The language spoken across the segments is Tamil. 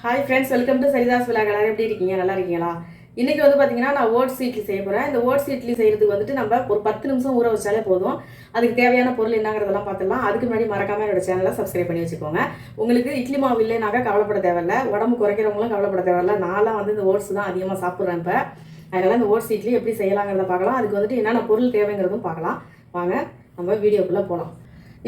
Hi friends welcome to Sarithas விழா எல்லாரும் எப்படி இருக்கீங்க? நல்லா இருக்கீங்களா? இன்றைக்கி வந்து பார்த்தீங்கன்னா நான் ஓட்ஸ் இட்லி செய்ய போகிறேன் இந்த ஓட்ஸ் இட்லி செய்கிறதுக்கு வந்துட்டு நம்ம ஒரு பத்து நிமிஷம் ஊற வச்சாலே போதும். அதுக்கு தேவையான பொருள் என்னங்கிறதெல்லாம் பார்த்துலாம் அதுக்கு முன்னாடி மறக்காமல் என்னோட சேனலை சப்ஸ்கிரைப் பண்ணி வச்சுக்கோங்க. உங்களுக்கு இட்லி மாவு இல்லைனாக்கா கவலைப்பட தேவையில்ல. உடம்பு குறைக்கிறவங்களும் கவலைப்பட தேவையில்ல. நான்லாம் வந்து இந்த ஓட்ஸ் தான் அதிகமாக சாப்பிட்றேன் இப்போ. அதனால் இந்த ஓட்ஸ் இட்லி எப்படி செய்யலாங்கிறத பார்க்கலாம். அதுக்கு வந்துட்டு என்னென்ன பொருள் தேவைங்கிறதும் பார்க்கலாம். வாங்க நம்ம வீடியோக்குள்ளே போகலாம்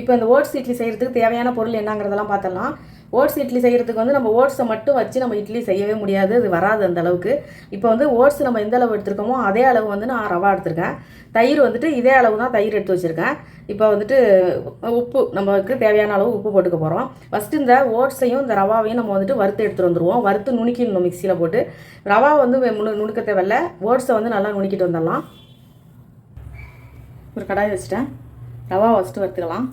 இப்போ இந்த ஓட்ஸ் இட்லி செய்கிறதுக்கு தேவையான பொருள் என்னங்கிறதெல்லாம் பார்த்தலாம் ஓட்ஸ் இட்லி செய்கிறதுக்கு வந்து நம்ம ஓட்ஸை மட்டும் வச்சு நம்ம இட்லி செய்யவே முடியாது. அது வராது அந்த அளவுக்கு. இப்போ வந்து ஓட்ஸ் நம்ம எந்த அளவு எடுத்துருக்கோமோ அதே அளவு வந்து நான் ரவா எடுத்திருக்கேன். தயிர் வந்துட்டு இதே அளவு தான் தயிர் எடுத்து வச்சுருக்கேன். இப்போ வந்துட்டு உப்பு நமக்கு தேவையான அளவு உப்பு போட்டுக்க போகிறோம் ஃபஸ்ட்டு இந்த ஓட்ஸையும் இந்த ரவாவையும் நம்ம வந்துட்டு வறுத்து எடுத்துகிட்டு வந்துடுவோம் வறுத்து நுணுக்கிடணும் மிக்சியில் போட்டு. ரவா வந்து நுணுக்க தேவையில்ல. ஓட்ஸை வந்து நல்லா நுணுக்கிட்டு வந்துடலாம். ஒரு கடாய் வச்சுட்டேன். ரவா ஃபஸ்ட்டு வறுத்துக்கலாம்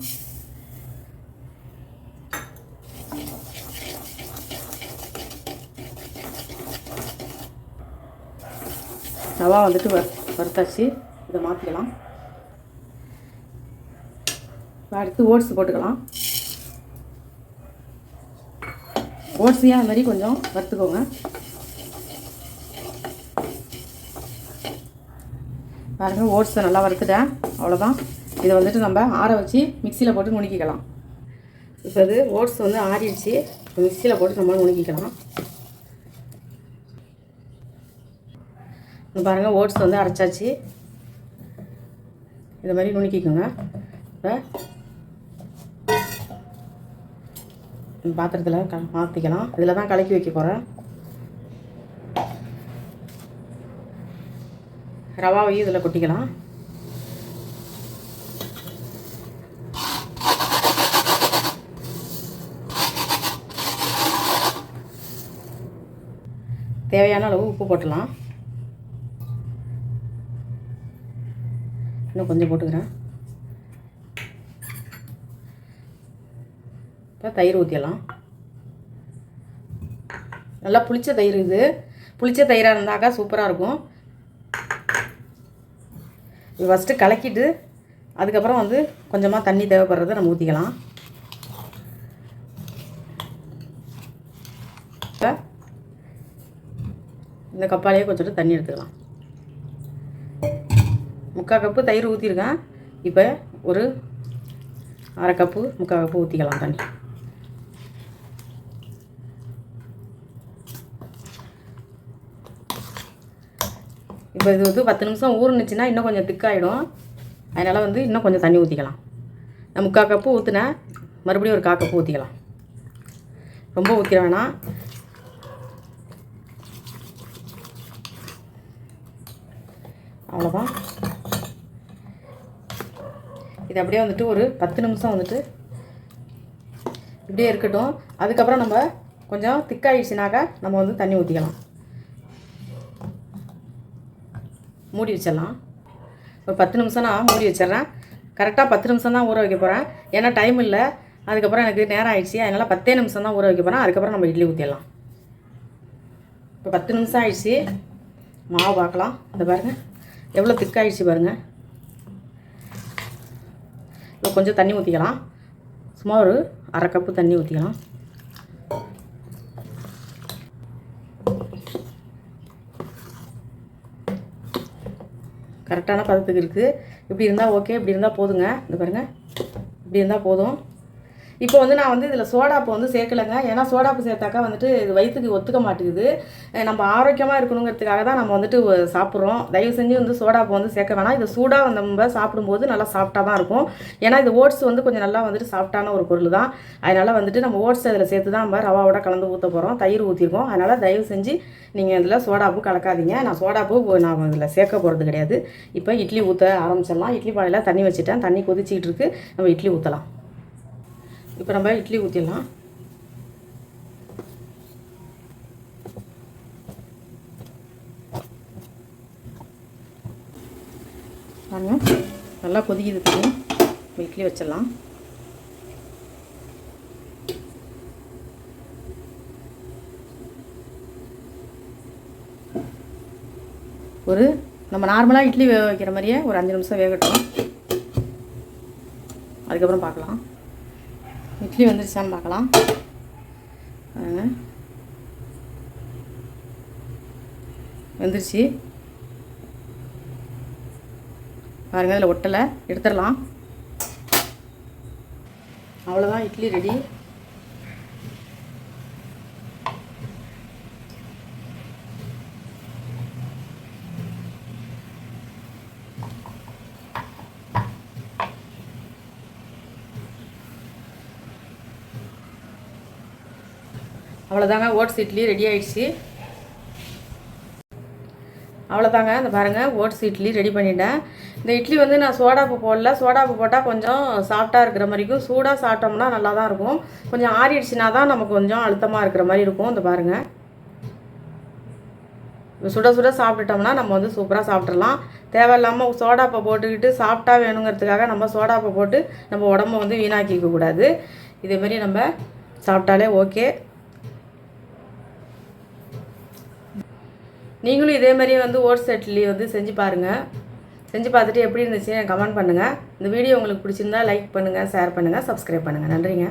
ரவா வந்துட்டு வ வறுத்தாச்சு. இதை மாற்றிக்கலாம் அடுத்து ஓட்ஸ் போட்டுக்கலாம். ஓட்ஸையும் அது மாதிரி கொஞ்சம் வறுத்துக்கோங்க. பாருங்க ஓட்ஸை நல்லா வறுத்துட்டேன். அவ்வளோதான் இதை வந்துட்டு நம்ம ஆற வச்சு மிக்சியில் போட்டு நுணுக்கிக்கலாம். இப்போ இது ஓட்ஸ் வந்து ஆறிடுச்சு. மிக்சியில் போட்டு நம்ம நுணுக்கிக்கலாம். பாருங்கள் ஓட்ஸ் வந்து அரைச்சாச்சு. இது மாதிரி நுணுக்கிக்கோங்க. இப்போ பாத்திரத்தில் க மாற்றிக்கலாம் இதில் தான் கலக்கி வைக்க போகிறேன் ரவாவையும் இதில் கொட்டிக்கலாம். தேவையான அளவு உப்பு போட்டலாம். இன்னும் கொஞ்சம் போட்டுக்கிறேன். இப்போ தயிர் ஊற்றிடலாம் நல்லா புளிச்ச தயிர் இது. புளிச்ச தயிராக இருந்தாக்கா சூப்பராக இருக்கும். இது ஃபஸ்ட்டு கலக்கிட்டு அதுக்கப்புறம் வந்து கொஞ்சமாக தண்ணி தேவைப்படுறத நம்ம ஊற்றிக்கலாம் இப்போ இந்த கப்பாலேயே கொஞ்சம் தண்ணி எடுத்துக்கலாம். முக்கால் கப்பு தயிர் ஊற்றிருக்கேன் இப்போ ஒரு அரை கப்பு முக்கால் கப்பு ஊற்றிக்கலாம் தண்ணி. இப்போ இது வந்து பத்து நிமிஷம் ஊறுனுச்சுன்னா இன்னும் கொஞ்சம் திக்காயிடும் அதனால் வந்து இன்னும் கொஞ்சம் தண்ணி ஊற்றிக்கலாம் நான் முக்கால் கப்பு ஊற்றினேன் மறுபடியும் ஒரு கால் கப்பு ஊற்றிக்கலாம் ரொம்ப ஊற்றிட வேணாம். அவ்வளோதான் இது அப்படியே வந்துட்டு ஒரு பத்து நிமிஷம் வந்துட்டு இப்படியே இருக்கட்டும். அதுக்கப்புறம் நம்ம கொஞ்சம் திக்காயிடுச்சுனாக்கா நம்ம வந்து தண்ணி ஊற்றிக்கலாம் மூடி வச்சிடலாம். ஒரு பத்து நிமிஷம் நான் மூடி வச்சிடுறேன். கரெக்டாக பத்து நிமிஷம் தான் ஊற வைக்க போகிறேன் ஏன்னா டைம் இல்லை. அதுக்கப்புறம் எனக்கு நேரம் ஆயிடுச்சு. அதனால் பத்தே நிமிஷம் தான் ஊற வைக்க போகிறேன் அதுக்கப்புறம் நம்ம இட்லி ஊற்றிடலாம் இப்போ பத்து நிமிஷம் ஆயிடுச்சு. மாவு பார்க்கலாம் அதை பாருங்கள் எவ்வளோ திக்காயிடுச்சு பாருங்கள் இப்போ கொஞ்சம் தண்ணி ஊற்றிக்கலாம் சும்மா ஒரு அரை கப்பு தண்ணி ஊற்றிக்கலாம் கரெக்டான பதத்துக்கு இருக்குது இப்படி இருந்தால் ஓகே இப்படி இருந்தால் போதுங்க. இந்த பாருங்கள் இப்படி இருந்தால் போதும். இப்போ வந்து நான் வந்து இதில் சோடாப்பு வந்து சேர்க்கலைங்க. ஏன்னா சோடாப்பு சேர்த்தாக்கா வந்துட்டு இது வயிற்றுக்கு ஒத்துக்க மாட்டேங்குது. நம்ம ஆரோக்கியமாக இருக்கணுங்கிறதுக்காக தான் நம்ம வந்துட்டு சாப்பிட்றோம். தயவு செஞ்சு வந்து சோடாப்பு வந்து சேர்க்க வேணாம். இது சூடாக நம்ம சாப்பிடும்போது நல்லா சாஃப்டாக தான் இருக்கும். ஏன்னா இது ஓட்ஸ் வந்து கொஞ்சம் நல்லா வந்துட்டு சாஃப்டான ஒரு பொருள் தான். அதனால் வந்துட்டு நம்ம ஓட்ஸ் அதில் சேர்த்து தான் நம்ம ரவாவோட கலந்து ஊற்ற போகிறோம் தயிர் ஊற்றிருக்கோம் அதனால் தயவு செஞ்சு நீங்கள் இதில் சோடாப்பு கலக்காதீங்க. நான் சோடாப்பு நான் இதில் சேர்க்க போகிறது கிடையாது. இப்போ இட்லி ஊற்ற ஆரம்பிச்சிடலாம். இட்லி பானையில் தண்ணி வச்சுட்டேன். தண்ணி கொதிச்சிக்கிட்டு இருக்கு. நம்ம இட்லி ஊற்றலாம் இப்போ நம்ம இட்லி ஊற்றிடலாம் பாருங்க நல்லா கொதிக்குது தெரியும். இட்லி வச்சிடலாம். ஒரு நம்ம நார்மலாக இட்லி வேக வைக்கிற மாதிரியே ஒரு அஞ்சு நிமிஷம் வேகட்டும். அதுக்கப்புறம் பார்க்கலாம். இட்லி வந்துருச்சான்னு பார்க்கலாம். வந்துருச்சு. பாருங்கள் அதில் ஒட்டலை. எடுத்துடலாம். அவ்வளோதான் இட்லி ரெடி. அவ்வளோதாங்க ஓட்ஸ் இட்லி ரெடி ஆயிடுச்சு. அவ்வளோதாங்க இந்த பாருங்கள் ஓட்ஸ் இட்லி ரெடி பண்ணிட்டேன். இந்த இட்லி வந்து நான் சோடாப்பு போடல. சோடாப்பு போட்டால் கொஞ்சம் சாஃப்டாக இருக்கிற மாதிரிக்கும் சூடாக சாப்பிட்டோம்னா நல்லா தான் இருக்கும். கொஞ்சம் ஆறிடுச்சுனா தான் நமக்கு கொஞ்சம் அழுத்தமாக இருக்கிற மாதிரி இருக்கும் இந்த பாருங்கள் இப்போ சுட சுட சாப்பிட்டுட்டோம்னா நம்ம வந்து சூப்பராக சாப்பிட்றலாம் தேவையில்லாமல் சோடாப்பை போட்டுக்கிட்டு சாப்பிட்டா வேணுங்கிறதுக்காக நம்ம சோடாப்பை போட்டு நம்ம உடம்ப வந்து வீணாக்கிக்க கூடாது. இதேமாரி நம்ம சாப்பிட்டாலே ஓகே. நீங்களும் இதே மாதிரியே வந்து ஓட்ஸ் இட்லி வந்து செஞ்சு பாருங்கள் செஞ்சு பார்த்துட்டு எப்படி இருந்துச்சு கமெண்ட் பண்ணுங்கள் இந்த வீடியோ உங்களுக்கு பிடிச்சிருந்தா லைக் பண்ணுங்கள் ஷேர் பண்ணுங்கள் சப்ஸ்கிரைப் பண்ணுங்கள் நன்றிங்க.